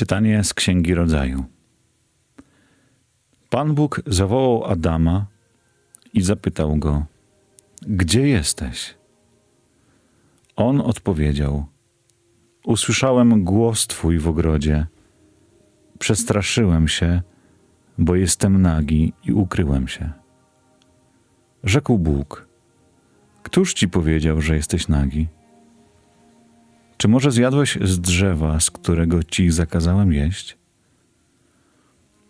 Czytanie z Księgi Rodzaju. Pan Bóg zawołał Adama i zapytał go: Gdzie jesteś? On odpowiedział: Usłyszałem głos twój w ogrodzie. Przestraszyłem się, bo jestem nagi i ukryłem się. Rzekł Bóg: Któż ci powiedział, że jesteś nagi? Czy może zjadłeś z drzewa, z którego ci zakazałem jeść?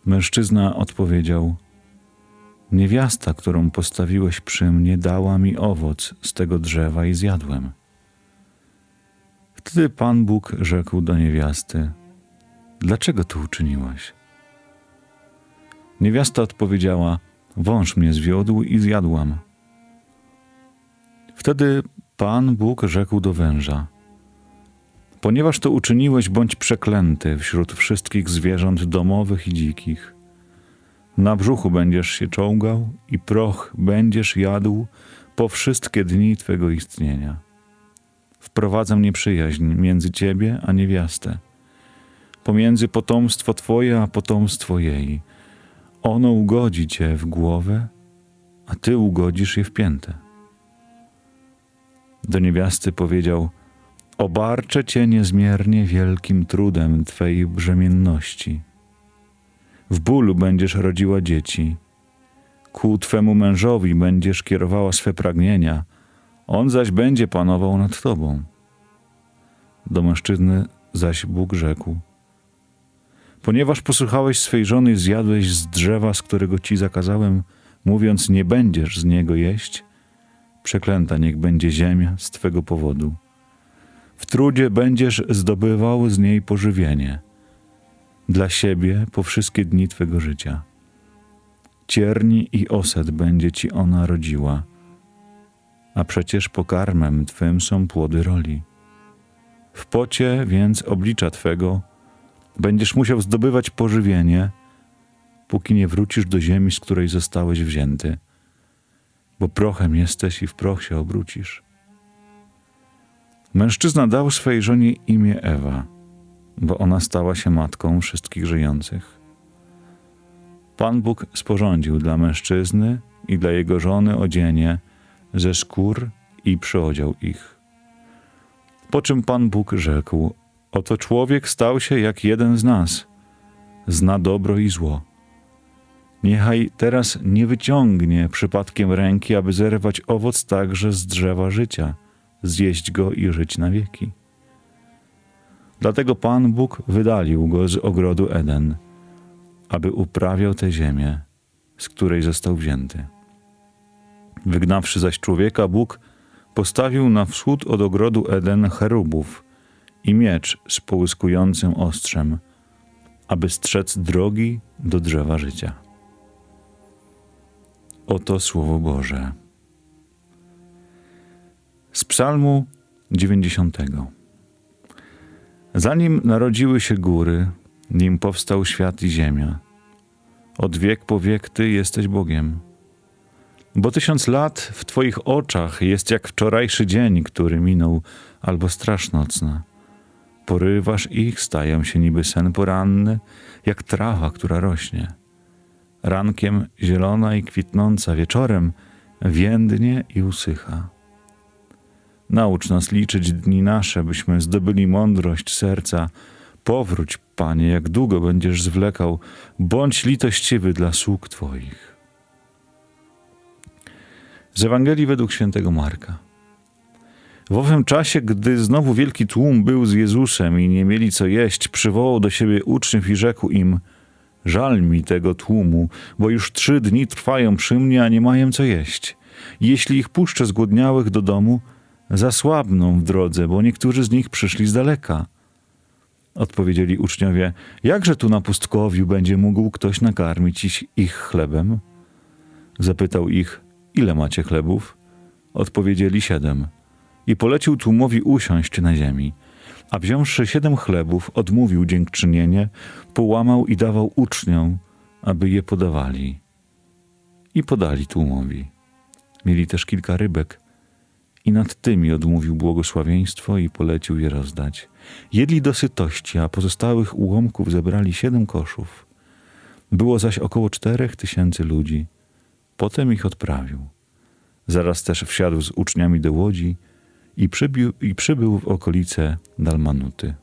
Mężczyzna odpowiedział: Niewiasta, którą postawiłeś przy mnie, dała mi owoc z tego drzewa i zjadłem. Wtedy Pan Bóg rzekł do niewiasty: Dlaczego to uczyniłaś? Niewiasta odpowiedziała: Wąż mnie zwiódł i zjadłam. Wtedy Pan Bóg rzekł do węża: Ponieważ to uczyniłeś, bądź przeklęty wśród wszystkich zwierząt domowych i dzikich. Na brzuchu będziesz się czołgał i proch będziesz jadł po wszystkie dni twego istnienia. Wprowadzę nieprzyjaźń między ciebie a niewiastę, pomiędzy potomstwo twoje a potomstwo jej. Ono ugodzi cię w głowę, a ty ugodzisz je w piętę. Do niewiasty powiedział – obarczę cię niezmiernie wielkim trudem twej brzemienności. W bólu będziesz rodziła dzieci, ku twemu mężowi będziesz kierowała swe pragnienia, on zaś będzie panował nad tobą. Do mężczyzny zaś Bóg rzekł: Ponieważ posłuchałeś swej żony, zjadłeś z drzewa, z którego ci zakazałem, mówiąc: Nie będziesz z niego jeść, przeklęta niech będzie ziemia z twego powodu. W trudzie będziesz zdobywał z niej pożywienie dla siebie po wszystkie dni twego życia. Cierni i osad będzie ci ona rodziła, a przecież pokarmem twym są płody roli. W pocie więc oblicza twego będziesz musiał zdobywać pożywienie, póki nie wrócisz do ziemi, z której zostałeś wzięty, bo prochem jesteś i w proch się obrócisz. Mężczyzna dał swej żonie imię Ewa, bo ona stała się matką wszystkich żyjących. Pan Bóg sporządził dla mężczyzny i dla jego żony odzienie ze skór i przyodział ich. Po czym Pan Bóg rzekł: Oto człowiek stał się jak jeden z nas, zna dobro i zło. Niechaj teraz nie wyciągnie przypadkiem ręki, aby zerwać owoc także z drzewa życia zjeść go i żyć na wieki. Dlatego Pan Bóg wydalił go z ogrodu Eden, aby uprawiał tę ziemię, z której został wzięty. Wygnawszy zaś człowieka, Bóg postawił na wschód od ogrodu Eden cherubów i miecz z połyskującym ostrzem, aby strzec drogi do drzewa życia. Oto Słowo Boże. Z Psalmu 90. Zanim narodziły się góry, nim powstał świat i ziemia, od wiek po wiek Ty jesteś Bogiem. Bo tysiąc lat w Twoich oczach jest jak wczorajszy dzień, który minął, albo straż nocna. Porywasz ich, stają się niby sen poranny, jak trawa, która rośnie. Rankiem zielona i kwitnąca, wieczorem więdnie i usycha. Naucz nas liczyć dni nasze, byśmy zdobyli mądrość serca. Powróć, Panie, jak długo będziesz zwlekał, bądź litościwy dla sług Twoich. Z Ewangelii według świętego Marka. W owym czasie, gdy znowu wielki tłum był z Jezusem i nie mieli co jeść, przywołał do siebie uczniów i rzekł im: Żal mi tego tłumu, bo już trzy dni trwają przy mnie, a nie mają co jeść. Jeśli ich puszczę zgłodniałych do domu, zasłabną w drodze, bo niektórzy z nich przyszli z daleka. Odpowiedzieli uczniowie: Jakże tu na pustkowiu będzie mógł ktoś nakarmić ich chlebem? Zapytał ich: Ile macie chlebów? Odpowiedzieli siedem. I polecił tłumowi usiąść na ziemi. A wziąwszy siedem chlebów, odmówił dziękczynienie, połamał i dawał uczniom, aby je podawali. I podali tłumowi. Mieli też kilka rybek i nad tymi odmówił błogosławieństwo i polecił je rozdać. Jedli do sytości, a pozostałych ułomków zebrali siedem koszów. Było zaś około czterech tysięcy ludzi. Potem ich odprawił. Zaraz też wsiadł z uczniami do łodzi i, przybił, i przybył w okolice Dalmanuty.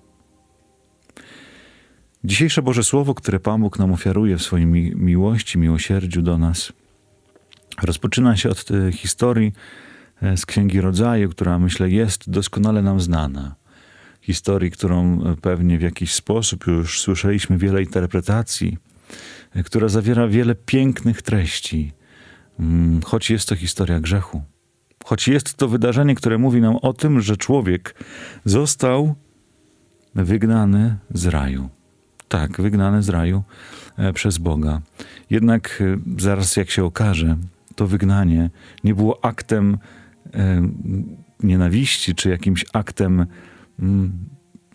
Dzisiejsze Boże Słowo, które Pan Bóg nam ofiaruje w swojej mi- miłości, miłosierdziu do nas, rozpoczyna się od e, historii z Księgi Rodzaju, która myślę jest doskonale nam znana. Historii, którą e, pewnie w jakiś sposób już słyszeliśmy wiele interpretacji, e, która zawiera wiele pięknych treści, Mm, choć jest to historia grzechu. Choć jest to wydarzenie, które mówi nam o tym, że człowiek został wygnany z raju. Tak, wygnany z raju e, przez Boga. Jednak e, zaraz jak się okaże, to wygnanie nie było aktem e, nienawiści, czy jakimś aktem mm,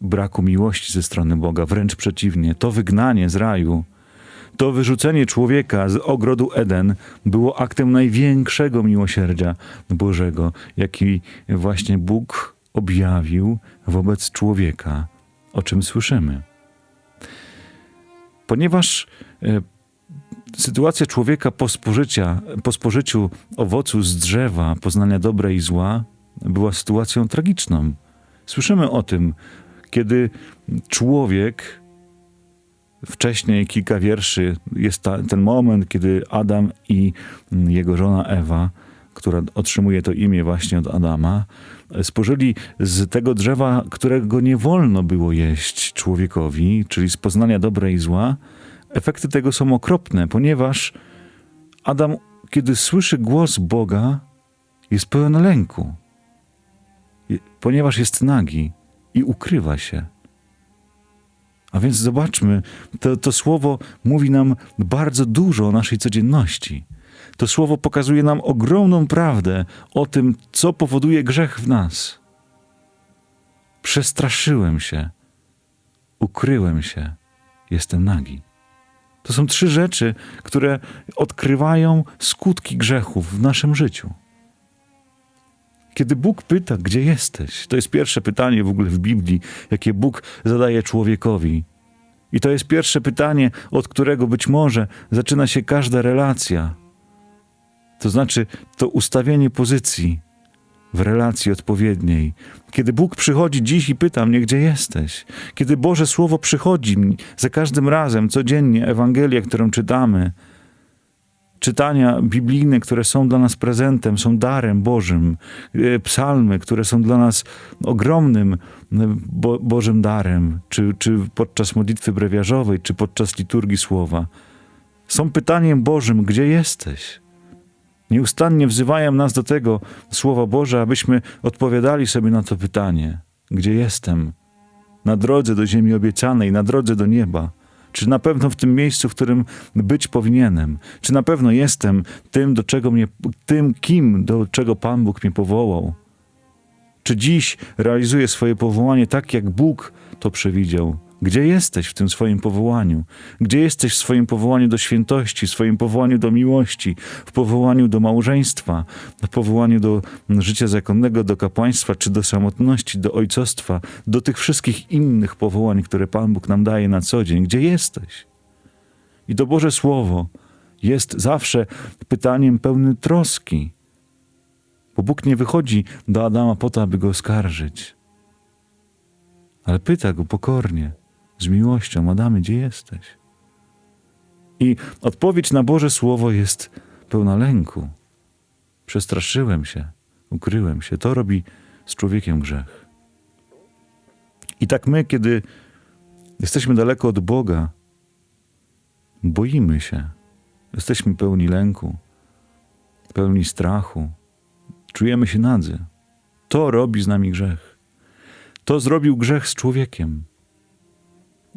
braku miłości ze strony Boga. Wręcz przeciwnie, to wygnanie z raju, to wyrzucenie człowieka z ogrodu Eden było aktem największego miłosierdzia Bożego, jaki właśnie Bóg objawił wobec człowieka, o czym słyszymy. Ponieważ e, sytuacja człowieka po, spożycia, po spożyciu owocu z drzewa poznania dobra i zła była sytuacją tragiczną. Słyszymy o tym, kiedy człowiek wcześniej kilka wierszy jest ta, ten moment, kiedy Adam i jego żona Ewa, która otrzymuje to imię właśnie od Adama, spożyli z tego drzewa, którego nie wolno było jeść człowiekowi, czyli z poznania dobra i zła. Efekty tego są okropne, ponieważ Adam, kiedy słyszy głos Boga, jest pełen lęku, ponieważ jest nagi i ukrywa się. A więc zobaczmy, to, to słowo mówi nam bardzo dużo o naszej codzienności. To słowo pokazuje nam ogromną prawdę o tym, co powoduje grzech w nas. Przestraszyłem się, ukryłem się, jestem nagi. To są trzy rzeczy, które odkrywają skutki grzechów w naszym życiu. Kiedy Bóg pyta, gdzie jesteś, to jest pierwsze pytanie w ogóle w Biblii, jakie Bóg zadaje człowiekowi. I to jest pierwsze pytanie, od którego być może zaczyna się każda relacja. To znaczy to ustawienie pozycji w relacji odpowiedniej. Kiedy Bóg przychodzi dziś i pyta mnie, gdzie jesteś, kiedy Boże Słowo przychodzi za każdym razem, codziennie, Ewangelia, którą czytamy, czytania biblijne, które są dla nas prezentem, są darem Bożym, e, psalmy, które są dla nas ogromnym e, Bo Bożym darem, czy, czy podczas modlitwy brewiarzowej, czy podczas liturgii słowa, są pytaniem Bożym, gdzie jesteś? Nieustannie wzywają nas do tego Słowa Boże, abyśmy odpowiadali sobie na to pytanie: Gdzie jestem? Na drodze do ziemi obiecanej, na drodze do nieba. Czy na pewno w tym miejscu, w którym być powinienem? Czy na pewno jestem tym, do czego mnie, tym kim, do czego Pan Bóg mnie powołał? Czy dziś realizuję swoje powołanie tak, jak Bóg to przewidział? Gdzie jesteś w tym swoim powołaniu? Gdzie jesteś w swoim powołaniu do świętości, w swoim powołaniu do miłości, w powołaniu do małżeństwa, w powołaniu do życia zakonnego, do kapłaństwa, czy do samotności, do ojcostwa, do tych wszystkich innych powołań, które Pan Bóg nam daje na co dzień? Gdzie jesteś? I to Boże Słowo jest zawsze pytaniem pełnym troski, bo Bóg nie wychodzi do Adama po to, aby go oskarżyć, ale pyta go pokornie z miłością: Adamie, gdzie jesteś? I odpowiedź na Boże Słowo jest pełna lęku. Przestraszyłem się, ukryłem się. To robi z człowiekiem grzech. I tak my, kiedy jesteśmy daleko od Boga, boimy się. Jesteśmy pełni lęku, pełni strachu. Czujemy się nadzy. To robi z nami grzech. To zrobił grzech z człowiekiem.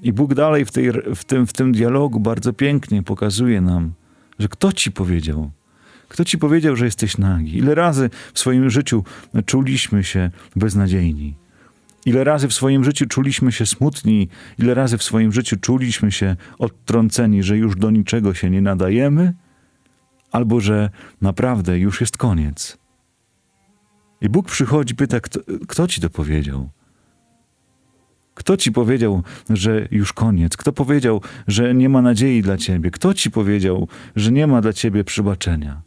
I Bóg dalej w, tej, w, tym, w tym dialogu bardzo pięknie pokazuje nam, że kto ci powiedział? Kto ci powiedział, że jesteś nagi? Ile razy w swoim życiu czuliśmy się beznadziejni? Ile razy w swoim życiu czuliśmy się smutni? Ile razy w swoim życiu czuliśmy się odtrąceni, że już do niczego się nie nadajemy? Albo że naprawdę już jest koniec? I Bóg przychodzi, pyta, kto, kto ci to powiedział? Kto ci powiedział, że już koniec? Kto powiedział, że nie ma nadziei dla ciebie? Kto ci powiedział, że nie ma dla ciebie przebaczenia?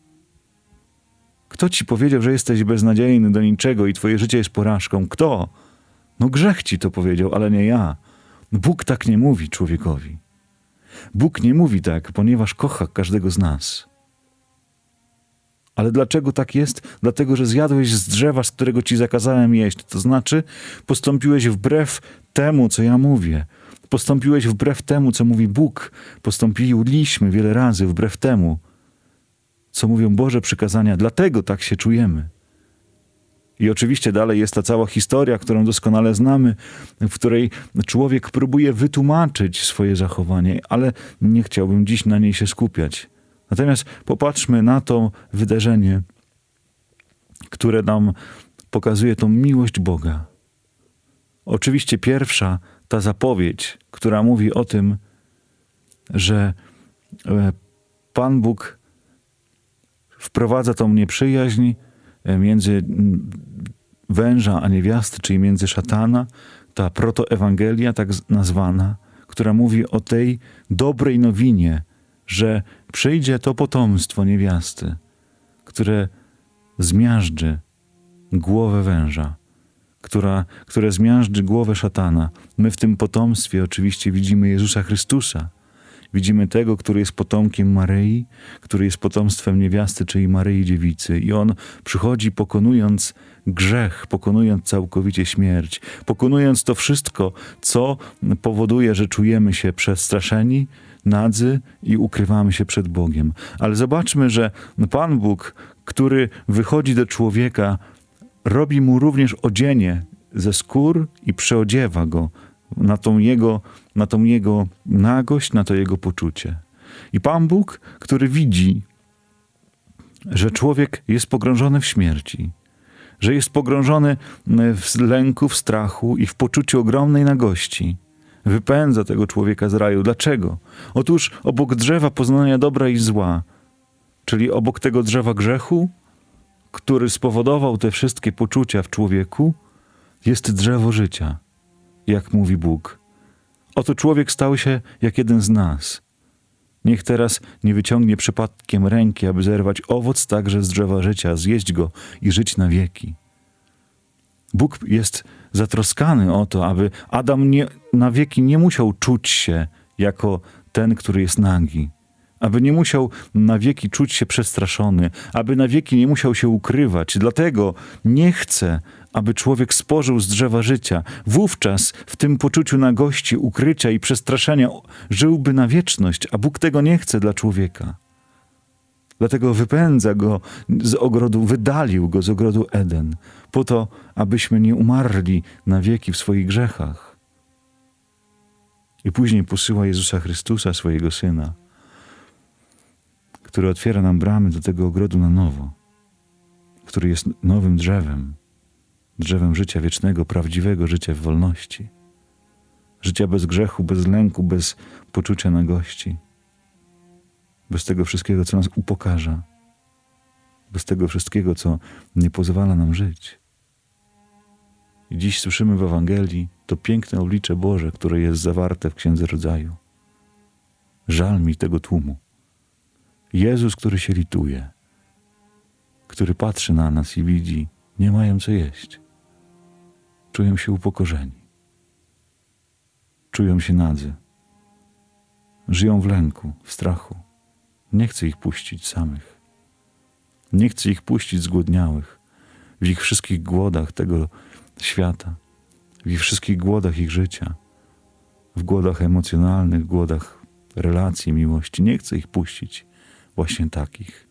Kto ci powiedział, że jesteś beznadziejny do niczego i twoje życie jest porażką? Kto? No grzech ci to powiedział, ale nie ja. Bóg tak nie mówi człowiekowi. Bóg nie mówi tak, ponieważ kocha każdego z nas. Ale dlaczego tak jest? Dlatego, że zjadłeś z drzewa, z którego ci zakazałem jeść. To znaczy, postąpiłeś wbrew temu, co ja mówię. Postąpiłeś wbrew temu, co mówi Bóg. Postąpiliśmy wiele razy wbrew temu, co mówią Boże przykazania. Dlatego tak się czujemy. I oczywiście dalej jest ta cała historia, którą doskonale znamy, w której człowiek próbuje wytłumaczyć swoje zachowanie, ale nie chciałbym dziś na niej się skupiać. Natomiast popatrzmy na to wydarzenie, które nam pokazuje tą miłość Boga. Oczywiście pierwsza, ta zapowiedź, która mówi o tym, że e, Pan Bóg wprowadza tą nieprzyjaźń e, między węża a niewiasty, czyli między szatana, ta protoewangelia, tak nazwana, która mówi o tej dobrej nowinie, że przyjdzie to potomstwo niewiasty, które zmiażdży głowę węża, która, które zmiażdży głowę szatana. My w tym potomstwie oczywiście widzimy Jezusa Chrystusa. Widzimy tego, który jest potomkiem Maryi, który jest potomstwem niewiasty, czyli Maryi Dziewicy. I on przychodzi pokonując grzech, pokonując całkowicie śmierć, pokonując to wszystko, co powoduje, że czujemy się przestraszeni, nadzy i ukrywamy się przed Bogiem. Ale zobaczmy, że Pan Bóg, który wychodzi do człowieka, robi mu również odzienie ze skór i przeodziewa go na tą jego, na tą jego nagość, na to jego poczucie. I Pan Bóg, który widzi, że człowiek jest pogrążony w śmierci, że jest pogrążony w lęku, w strachu i w poczuciu ogromnej nagości, wypędza tego człowieka z raju. Dlaczego? Otóż obok drzewa poznania dobra i zła, czyli obok tego drzewa grzechu, który spowodował te wszystkie poczucia w człowieku, jest drzewo życia, jak mówi Bóg. Oto człowiek stał się jak jeden z nas. Niech teraz nie wyciągnie przypadkiem ręki, aby zerwać owoc także z drzewa życia, zjeść go i żyć na wieki. Bóg jest zatroskany o to, aby Adam nie, na wieki nie musiał czuć się jako ten, który jest nagi. Aby nie musiał na wieki czuć się przestraszony, aby na wieki nie musiał się ukrywać. Dlatego nie chce, aby człowiek spożył z drzewa życia. Wówczas w tym poczuciu nagości, ukrycia i przestraszenia żyłby na wieczność, a Bóg tego nie chce dla człowieka. Dlatego wypędza go z ogrodu, wydalił go z ogrodu Eden, po to, abyśmy nie umarli na wieki w swoich grzechach. I później posyła Jezusa Chrystusa, swojego Syna, który otwiera nam bramy do tego ogrodu na nowo, który jest nowym drzewem, drzewem życia wiecznego, prawdziwego życia w wolności, życia bez grzechu, bez lęku, bez poczucia nagości bez tego wszystkiego, co nas upokarza, bez tego wszystkiego, co nie pozwala nam żyć. I dziś słyszymy w Ewangelii to piękne oblicze Boże, które jest zawarte w Księdze Rodzaju. Żal mi tego tłumu. Jezus, który się lituje, który patrzy na nas i widzi, nie mają co jeść. Czują się upokorzeni. Czują się nadzy. Żyją w lęku, w strachu. Nie chcę ich puścić samych. Nie chcę ich puścić zgłodniałych w ich wszystkich głodach tego świata, w ich wszystkich głodach ich życia, w głodach emocjonalnych, głodach relacji, miłości. Nie chcę ich puścić właśnie takich,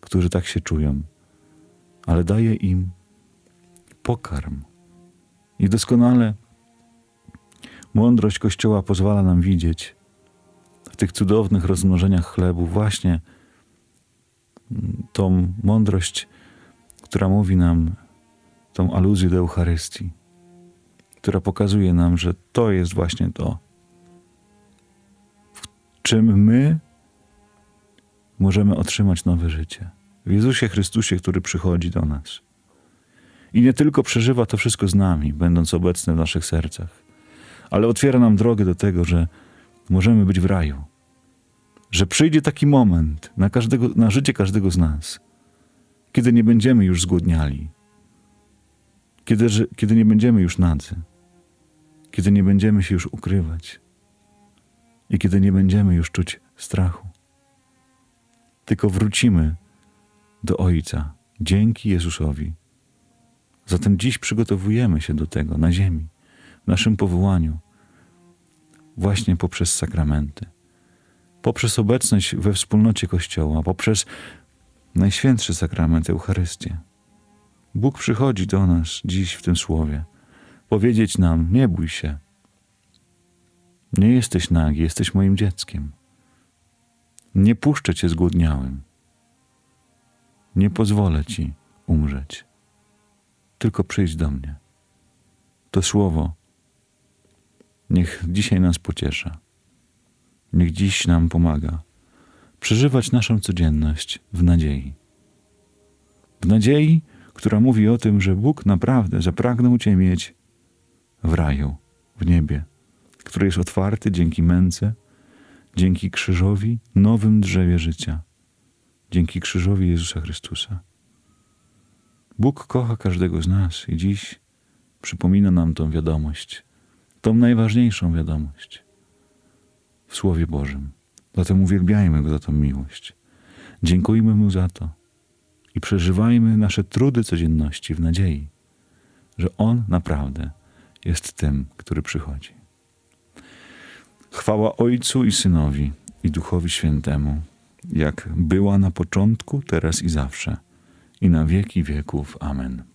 którzy tak się czują, ale daję im pokarm. I doskonale mądrość Kościoła pozwala nam widzieć, w tych cudownych rozmnożeniach chlebu właśnie tą mądrość, która mówi nam tą aluzję do Eucharystii, która pokazuje nam, że to jest właśnie to, w czym my możemy otrzymać nowe życie. W Jezusie Chrystusie, który przychodzi do nas i nie tylko przeżywa to wszystko z nami, będąc obecny w naszych sercach, ale otwiera nam drogę do tego, że możemy być w raju. Że przyjdzie taki moment na, każdego, na życie każdego z nas, kiedy nie będziemy już zgłodniali, kiedy, kiedy nie będziemy już nadzy, kiedy nie będziemy się już ukrywać i kiedy nie będziemy już czuć strachu. Tylko wrócimy do Ojca dzięki Jezusowi. Zatem dziś przygotowujemy się do tego na ziemi, w naszym powołaniu, właśnie poprzez sakramenty, poprzez obecność we wspólnocie Kościoła, poprzez Najświętszy sakrament Eucharystię. Bóg przychodzi do nas dziś w tym słowie, powiedzieć nam: Nie bój się. Nie jesteś nagi, jesteś moim dzieckiem. Nie puszczę cię zgłodniałym. Nie pozwolę ci umrzeć. Tylko przyjdź do mnie. To słowo niech dzisiaj nas pociesza. Niech dziś nam pomaga przeżywać naszą codzienność w nadziei. W nadziei, która mówi o tym, że Bóg naprawdę zapragnął Cię mieć w raju, w niebie, który jest otwarty dzięki męce, dzięki krzyżowi, nowym drzewie życia, dzięki krzyżowi Jezusa Chrystusa. Bóg kocha każdego z nas i dziś przypomina nam tą wiadomość, tą najważniejszą wiadomość w Słowie Bożym. Zatem uwielbiajmy Go za tą miłość. Dziękujmy Mu za to i przeżywajmy nasze trudy codzienności w nadziei, że On naprawdę jest tym, który przychodzi. Chwała Ojcu i Synowi i Duchowi Świętemu, jak była na początku, teraz i zawsze, i na wieki wieków. Amen.